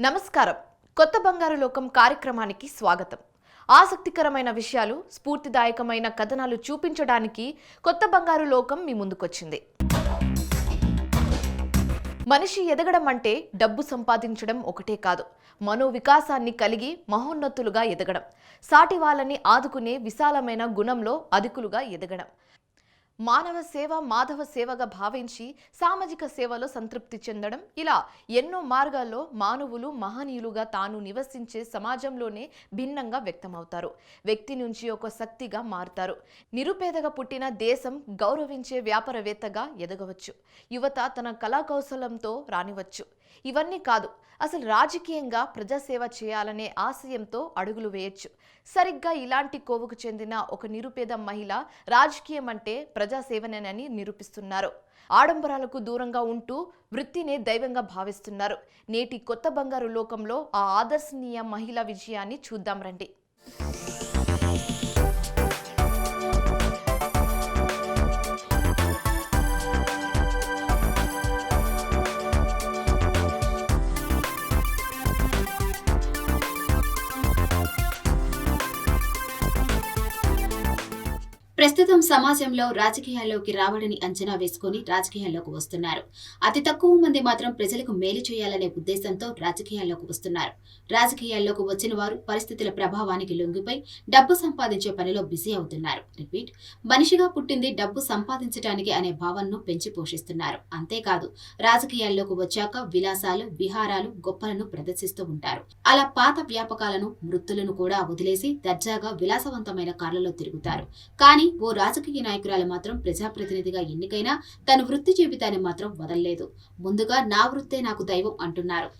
నమస్కారం. కొత్త బంగారు లోకం కార్యక్రమానికి స్వాగతం. ఆసక్తికరమైన విషయాలు స్ఫూర్తిదాయకమైన కథనాలు చూపించడానికి కొత్త బంగారు లోకం మీ ముందుకొచ్చింది. మనిషి ఎదగడం అంటే డబ్బు సంపాదించడం ఒకటే కాదు. మనో వికాసాన్ని కలిగి మహోన్నతులుగా ఎదగడం. సాటి వాళ్ళని ఆదుకునే విశాలమైన గుణంలో అధికులుగా ఎదగడం. మానవ సేవ మాధవ సేవగా భావించి సామాజిక సేవలో సంతృప్తి చెందడం. ఇలా ఎన్నో మార్గాల్లో మానవులు మహనీయులుగా తాను నివసించే సమాజంలోనే భిన్నంగా వ్యక్తమవుతారు. వ్యక్తి నుంచి ఒక శక్తిగా మారుతారు. నిరుపేదగా పుట్టిన దేశం గౌరవించే వ్యాపారవేత్తగా ఎదగవచ్చు. యువత తన కళాకౌశలంతో రానివచ్చు ఇవన్నీ కాదు అసలు రాజకీయంగా ప్రజాసేవ చేయాలనే ఆశయంతో అడుగులు వేయొచ్చు. సరిగ్గా ఇలాంటి కోవుకు చెందిన ఒక నిరుపేద మహిళ రాజకీయం అంటే ప్రజాసేవనేనని నిరూపిస్తున్నారు. ఆడంబరాలకు దూరంగా ఉంటూ వృత్తినే దైవంగా భావిస్తున్నారు. నేటి కొత్త బంగారు లోకంలో ఆ ఆదర్శనీయ మహిళ విజయాన్ని చూద్దాం రండి. ప్రస్తుతం సమాజంలో రాజకీయాల్లోకి రావడని అంచనా వేసుకుని రాజకీయాల్లోకి వస్తున్నారు. అతి తక్కువ మంది మాత్రం ప్రజలకు మేలు చేయాలనే ఉద్దేశంతో రాజకీయాల్లోకి వస్తున్నారు. రాజకీయాల్లోకి వచ్చిన వారు పరిస్థితుల ప్రభావానికి లొంగిపోయి డబ్బు సంపాదించే పనిలో బిజీ అవుతున్నారు. రిపీట్ మనిషిగా పుట్టింది డబ్బు సంపాదించడానికి అనే భావనను పెంచి పోషిస్తున్నారు. అంతేకాదు రాజకీయాల్లోకి వచ్చాక విలాసాలు విహారాలు గొప్పలను ప్రదర్శిస్తూ ఉంటారు. అలా పాత వ్యాపకాలను వృత్తులను కూడా వదిలేసి దర్జాగా విలాసవంతమైన కార్లలో తిరుగుతారు. కానీ ఓ రాజకీయ నాయకురాలు మాత్రం ప్రజాప్రతినిధిగా ఎన్నికైనా తన వృత్తి జీవితాన్ని మాత్రం వదలలేదు. ముందుగా నా వృత్తే నాకు దైవం అంటున్నారు.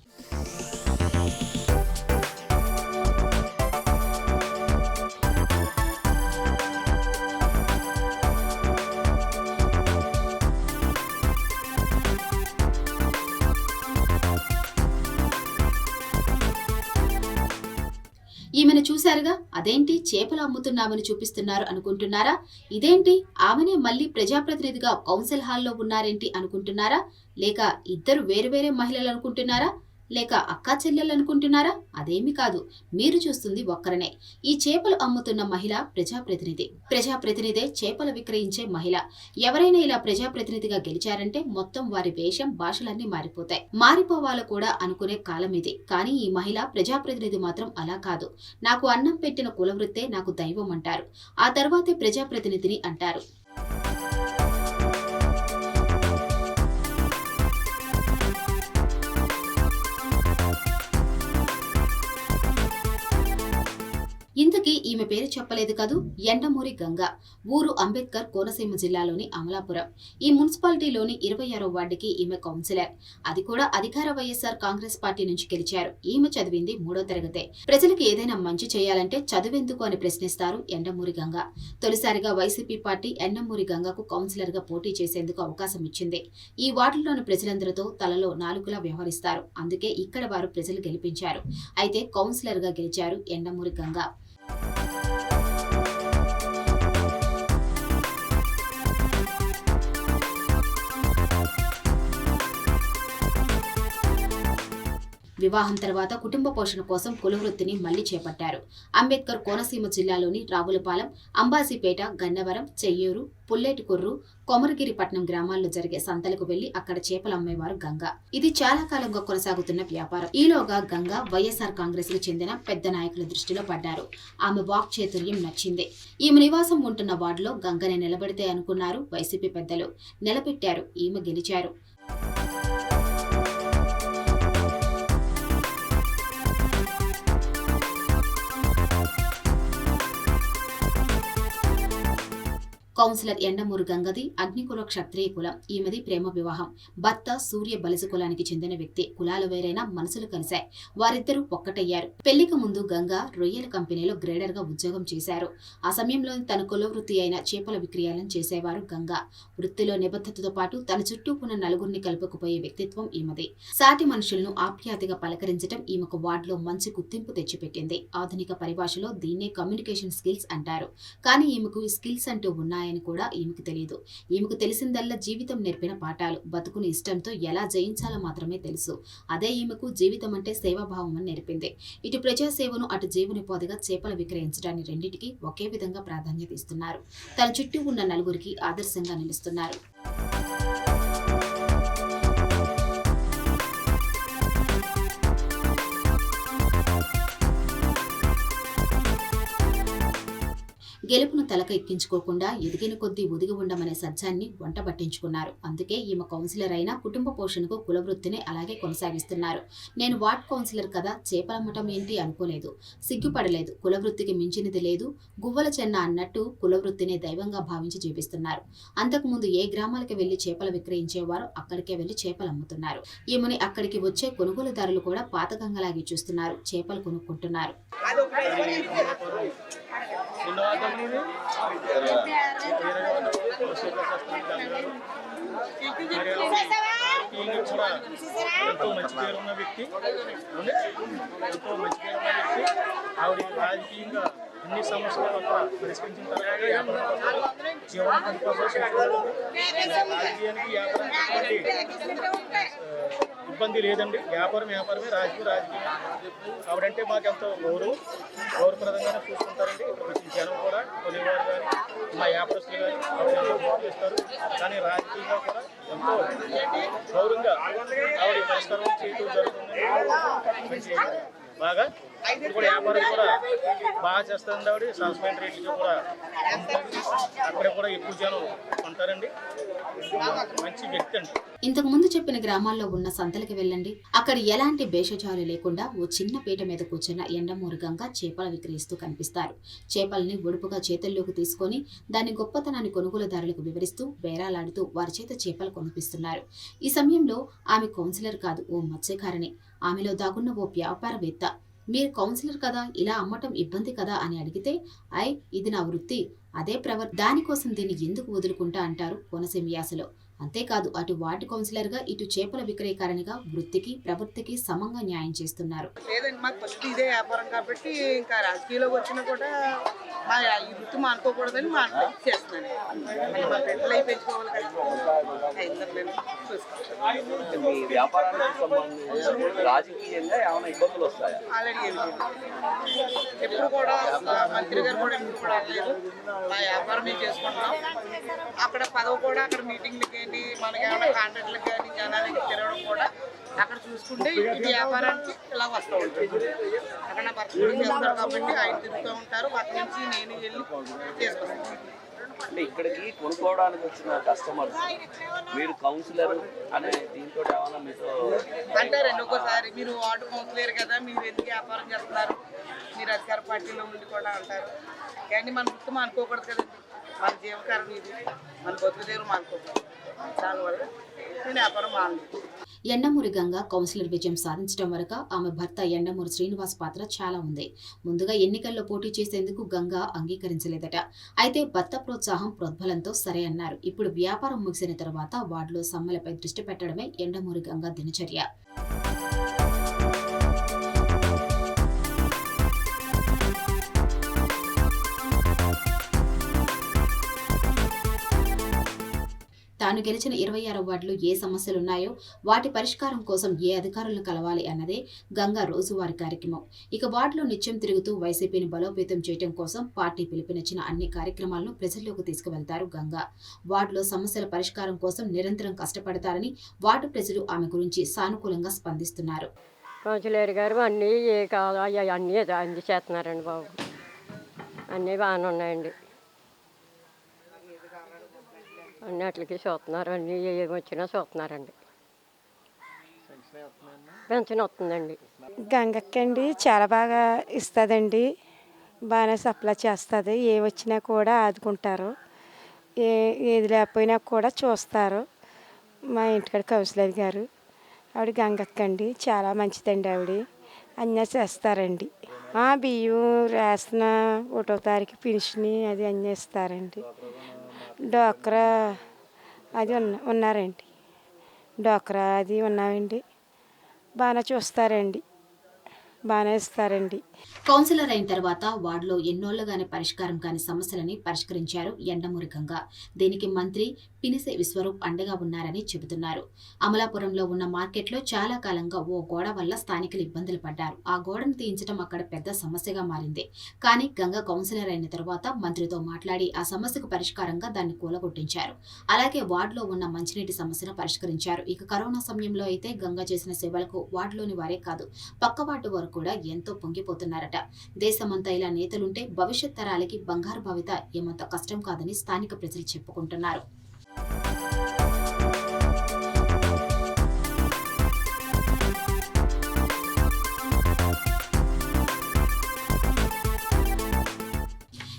ఈమెను చూశారుగా అదేంటి చేపలు అమ్ముతున్నామని చూపిస్తున్నారు అనుకుంటున్నారా? ఇదేంటి? ఆమెనే మళ్ళీ ప్రజాప్రతినిధిగా కౌన్సిల్ హాల్లో ఉన్నారేంటి అనుకుంటున్నారా? లేక ఇద్దరు వేరు వేరే మహిళలు అనుకుంటున్నారా? లేక అక్కా చెల్లెలు అనుకుంటున్నారా అదేమి కాదు. మీరు చూస్తుంది ఒక్కరనే. ఈ చేపలు అమ్ముతున్న మహిళ ప్రజాప్రతినిధి. ప్రజాప్రతినిధే చేపలు విక్రయించే మహిళ. ఎవరైనా ఇలా ప్రజాప్రతినిధిగా గెలిచారంటే మొత్తం వారి వేషం భాషలన్నీ మారిపోతాయి. మారిపోవాలో కూడా అనుకునే కాలం ఇది. కానీ ఈ మహిళ ప్రజాప్రతినిధి మాత్రం అలా కాదు. నాకు అన్నం పెట్టిన కులవృత్తే నాకు దైవం అంటారు. ఆ తర్వాతే ప్రజాప్రతినిధిని అంటారు. ఇంతకీ ఈమె పేరు చెప్పలేదు కదూ? ఎండమూరి గంగ ఊరు అంబేద్కర్ కోనసీమ జిల్లాలోని అమలాపురం. ఈ మున్సిపాలిటీలోని ఇరవై ఆరో వార్డుకి ఈమె కౌన్సిలర్. అది కూడా అధికార వైఎస్ఆర్ కాంగ్రెస్ పార్టీ నుంచి గెలిచారు. ఈమె చదివింది మూడో తరగతే. ప్రజలకు ఏదైనా మంచి చేయాలంటే చదువెందుకు అని ప్రశ్నిస్తారు ఎండమూరి గంగ. తొలిసారిగా వైసీపీ పార్టీ ఎండమూరి గంగకు కౌన్సిలర్గా పోటీ చేసేందుకు అవకాశం ఇచ్చింది. ఈ వార్డులోని ప్రజలందరితో తలలో నాలుగులా వ్యవహరిస్తారు. అందుకే ఇక్కడ వారు ప్రజలు గెలిపించారు. అయితే కౌన్సిలర్గా గెలిచారు ఎండమూరి గంగ. వివాహం తర్వాత కుటుంబ పోషణ కోసం కులవృత్తిని మళ్ళీ చేపట్టారు. అంబేద్కర్ కోనసీమ జిల్లాలోని రావులపాలెం అంబాజీపేట గన్నవరం చెయ్యూరు పుల్లేటికొర్రు కొమరగిరిపట్నం గ్రామాల్లో జరిగే సంతలకు వెళ్ళి అక్కడ చేపలు అమ్మేవారు గంగ. ఇది చాలా కాలంగా కొనసాగుతున్న వ్యాపారం. ఈలోగా గంగ వైఎస్ఆర్ కాంగ్రెస్కు చెందిన పెద్ద నాయకుల దృష్టిలో పడ్డారు. ఆమె వాక్ చాతుర్యం నచ్చింది. ఈమె నివాసం ఉంటున్న వార్డులో గంగని నిలబెడితే అనుకున్నారు వైసీపీ పెద్దలు. నిలబెట్టారు. ఈమె గెలిచారు. కౌన్సిలర్ ఎండమూరు గంగది అగ్నికుల క్షత్రియ కులం ఈమెది ప్రేమ వివాహం. భర్త సూర్య బలిజ కులానికి చెందిన వ్యక్తి. కులాలు వేరైనా మనసులు కలిశాయి. వారిద్దరూ ఒక్కటయ్యారు. పెళ్ళికి ముందు గంగ రొయ్యల కంపెనీలో గ్రేడర్గా ఉద్యోగం చేశారు. ఆ సమయంలో తన కులవృత్తి అయిన చేపల విక్రయాలను చేసేవారు గంగ. వృత్తిలో నిబద్ధతతో పాటు తన చుట్టూ ఉన్న నలుగురిని కలుపుకుపోయే వ్యక్తిత్వం ఈమెది. సాటి మనుషులను ఆప్యాయతగా పలకరించడం ఈమెకు వార్డులో మంచి గుర్తింపు తెచ్చిపెట్టింది. ఆధునిక పరిభాషలో దీన్నే కమ్యూనికేషన్ స్కిల్స్ అంటారు. కానీ ఈమెకు ఈ స్కిల్స్ అంటూ ఉన్నాయని ఉన్నాయని కూడా ఈమెకు తెలియదు ఈమెకు తెలిసిందల్లా జీవితం నేర్పిన పాఠాలు బతుకుని ఇష్టంతో ఎలా జయించాలో మాత్రమే తెలుసు. అదే ఈమెకు జీవితం అంటే సేవాభావం అని నేర్పింది. ఇటు ప్రజాసేవను అటు జీవనోపాధిగా చేపలు విక్రయించడాన్ని రెండింటికి ఒకే విధంగా ప్రాధాన్యత ఇస్తున్నారు. తన చుట్టూ ఉన్న నలుగురికి ఆదర్శంగా నిలుస్తున్నారు. గెలుపును తలక ఎక్కించుకోకుండా ఎదిగిన కొద్దీ ఒదిగి ఉండమనే సత్యాన్ని వంట పట్టించుకున్నారు. అందుకే ఈమె కౌన్సిలర్ అయినా కుటుంబ పోషణకు కులవృత్తిని అలాగే కొనసాగిస్తున్నారు. నేను వార్డ్ కౌన్సిలర్ కదా చేపలమ్మటం ఏంటి అనుకోలేదు. సిగ్గుపడలేదు. కులవృత్తికి మించినది లేదు. గువ్వల చెన్న అన్నట్టు కులవృత్తిని దైవంగా భావించి జీవిస్తున్నారు. అంతకుముందు ఏ గ్రామాలకు వెళ్ళి చేపలు విక్రయించేవారో అక్కడికే వెళ్ళి చేపలు అమ్ముతున్నారు. ఈమెని అక్కడికి వచ్చే కొనుగోలుదారులు కూడా పాతగంగలాగి చూస్తున్నారు. చేపలు కొనుక్కుంటున్నారు. ఈయన కూడా ఎంతో మంచి పేరు ఉన్న వ్యక్తి ఎంతో మంచి పేరు ఉన్న వ్యక్తి ఆవిడ రాజకీయంగా అన్ని సమస్యలు అక్కడ పరిష్కరించిన తర్వాత వ్యాపారం రాజకీయానికి వ్యాపారానికి ఇబ్బంది లేదండి. వ్యాపారం వ్యాపారమే రాజకీయం రాజకీయం. ఆవిడంటే మాకు ఎంతో గౌరవం. గౌరవప్రదంగానే చూసుకుంటారండి. ఇక్కడ వచ్చిన జనం కూడా కొనేవారు కానీ మా వ్యాపారస్తులు కానీ ఆవిడ ఎంతో గౌరవిస్తారు కానీ రాజకీయంగా కూడా ఎంతో గౌరవంగా ఆవిడ పరిష్కారం చేయడం జరుగుతుంది. బాగా? ఇప్పుడు వ్యాపారం కూడా బాగా చేస్తుంది ఆవిడ. సన్స్మెంట్ రేట్లకి కూడా అక్కడ కూడా ఎక్కువ జనం ఉంటారండి. ఇంతకు ముందు చెప్పిన గ్రామాల్లో ఉన్న సంతలకి వెళ్ళండి. అక్కడ ఎలాంటి భేషజాలు లేకుండా ఓ చిన్న పీట మీద కూర్చున్న ఎండమూరుగంగా చేపలు విక్రయిస్తూ కనిపిస్తారు. చేపల్ని ఒడుపుగా చేతుల్లోకి తీసుకొని దాని గొప్పతనాన్ని కొనుగోలుదారులకు వివరిస్తూ బేరాలాడుతూ వారి చేత చేపలు కొనిపిస్తున్నారు. ఈ సమయంలో ఆమె కౌన్సిలర్ కాదు ఓ మత్స్యకారిణి. ఆమెలో దాగున్న ఓ వ్యాపారవేత్త. మీరు కౌన్సిలర్ కదా ఇలా అమ్మటం ఇబ్బంది కదా అని అడిగితే ఐ ఇది నా వృత్తి అదే ప్రవర్ దానికోసం దీన్ని ఎందుకు వదులుకుంటా అంటారు కోనసీమ యాసలో. అంతేకాదు అటు వార్డు కౌన్సిలర్గా ఇటు చేపల విక్రయకారిణిగా వృత్తికి ప్రవృత్తికి సమంగా న్యాయం చేస్తున్నారు. లేదండి మాకు ఫస్ట్ ఇదే వ్యాపారం కాబట్టి ఇంకా రాజకీయాల్లోకి వచ్చినా కూడా మా ఈ వృత్తి మానుకోకూడదని మా చేస్తున్నాను మళ్ళీ మా పిల్లలు అయి పెంచుకోవాలి మీ ఆల్రెడీ లేదు. ఎప్పుడు కూడా మంత్రి గారు కూడా ఎప్పుడు కూడా అనలేదు. మా వ్యాపారం మేము చేసుకుంటాం అక్కడ పదవి కూడా అక్కడ మీటింగ్లకి ఏంటి మనకి ఏమైనా కాంట్రాక్ట్లకి కానీ జనాలకి తిరగడం కూడా అక్కడ చూసుకుంటే ఇది వ్యాపారానికి ఇలా వస్తూ ఉంటుంది. అక్కడ నా భర్త కూడా చేస్తారు కాబట్టి ఆయన తిరుగుతూ ఉంటారు. అక్కడి నుంచి నేను వెళ్ళి చేసుకొస్తాను అంటే ఇక్కడికి కొనుక్కోవడానికి వచ్చిన కస్టమర్స్ మీరు కౌన్సిలర్ అనే దీంతో ఏమైనా మీతో అంటారండి ఒక్కోసారి మీరు వార్డు కౌన్సిలర్ కదా మీరు ఎందుకు వ్యాపారం చేస్తున్నారు? మీరు అధికార పార్టీలో ఉండి కూడా అంటారు. కానీ మన గుర్తు అనుకోకూడదు కదండి. మన జీవకారణం ఇది. మన బతుకు దగ్గర మానుకోకూడదు. దానివల్ల నేను వ్యాపారం ఎండమూరి గంగ కౌన్సిలర్ విజయం సాధించడం వరకు ఆమె భర్త ఎండమూరి శ్రీనివాస్ పాత్ర చాలా ఉంది. ముందుగా ఎన్నికల్లో పోటీ చేసేందుకు గంగ అంగీకరించలేదట. అయితే భర్త ప్రోత్సాహం ప్రోద్బలంతో సరే అన్నారు. ఇప్పుడు వ్యాపారం ముగిసిన తర్వాత వార్డులో సమ్మెలపై దృష్టి పెట్టడమే ఎండమూరి గంగ దినచర్య. తాను గెలిచిన ఇరవై ఆరు వార్డులో ఏ సమస్యలున్నాయో వాటి పరిష్కారం కోసం ఏ అధికారులను కలవాలి అన్నదే గంగా రోజువారి కార్యక్రమం. ఇక వార్డులో నిత్యం తిరుగుతూ వైసీపీని బలోపేతం చేయడం కోసం పార్టీ పిలుపునిచ్చిన అన్ని కార్యక్రమాలను ప్రజల్లోకి తీసుకువెళ్తారు గంగా. వార్డులో సమస్యల పరిష్కారం కోసం నిరంతరం కష్టపడతారని వార్డు ప్రజలు ఆమె గురించి సానుకూలంగా స్పందిస్తున్నారు. కౌన్సిలర్ గారు అన్నీ ఏ అన్నీ అన్ని చేస్తున్నారండి బాబు. అన్నీ బాగానే ఉన్నాయండి. అన్నిటికి చూస్తున్నారు అన్నీ ఏమి వచ్చినా చూస్తున్నారండి పెన్షన్ వస్తుందండి? గంగక్కండి చాలా బాగా ఇస్తుందండి. బాగానే సప్లై చేస్తుంది. ఏ వచ్చినా కూడా ఆదుకుంటారు. ఏ ఏది లేకపోయినా కూడా చూస్తారు. మా ఇంటికాడ కౌన్సిలర్ గారు. ఆవిడ గంగక్కండి. చాలా మంచిదండి ఆవిడ. అన్నీ చేస్తారండి. బియ్యం రేసిన ఒకటో తారీఖు పెన్షన్ అది అన్నీ ఇస్తారండి. డోక్రా అది ఉన్న ఉన్నారండి. డోక్రా అది ఉన్నామండి. బాగానే చూస్తారండి. బాగానే ఇస్తారండి. కౌన్సిలర్ అయిన తర్వాత వార్డులో ఎన్నోళ్ళుగానే పరిష్కారం కాని సమస్యలని పరిష్కరించారు ఎండమూరి గంగ. దీనికి మంత్రి పినిసే విశ్వరూప్ అండగా ఉన్నారని చెబుతున్నారు. అమలాపురంలో ఉన్న మార్కెట్లో చాలా కాలంగా ఓ గోడ వల్ల స్థానికులు ఇబ్బందులు పడ్డారు. ఆ గోడను తీయించడం అక్కడ పెద్ద సమస్యగా మారింది. కానీ గంగ కౌన్సిలర్ అయిన తర్వాత మంత్రితో మాట్లాడి ఆ సమస్యకు పరిష్కారంగా దాన్ని కూలగొట్టించారు. అలాగే వార్డులో ఉన్న మంచినీటి సమస్యను పరిష్కరించారు. ఇక కరోనా సమయంలో అయితే గంగ చేసిన సేవలకు వార్డులోని వారే కాదు పక్క వార్డు వారు కూడా ఎంతో చెబుతున్నారట దేశమంతా ఇలా నేతలుంటే భవిష్యత్ తరాలకి బంగారు భవిత ఏమంత కష్టం కాదని స్థానిక ప్రజలు చెప్పుకుంటున్నారు.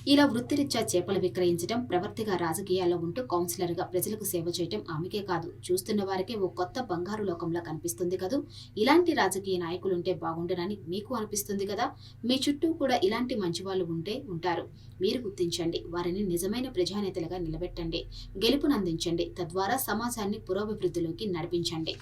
ఇలా వృత్తిరీత్యా చేపలు విక్రయించడం ప్రవర్తిగా రాజకీయాల్లో ఉంటూ కౌన్సిలర్గా ప్రజలకు సేవ చేయటం ఆమెకే కాదు. చూస్తున్న వారికి ఓ కొత్త బంగారు లోకంలా కనిపిస్తుంది కదూ? ఇలాంటి రాజకీయ నాయకులుంటే బాగుండునని మీకు అనిపిస్తుంది కదా? మీ చుట్టూ కూడా ఇలాంటి మంచి వాళ్ళు ఉంటే ఉంటారు. మీరు గుర్తించండి వారిని నిజమైన ప్రజానేతలుగా నిలబెట్టండి. గెలుపునందించండి. తద్వారా సమాజాన్ని పురోభివృద్ధిలోకి నడిపించండి.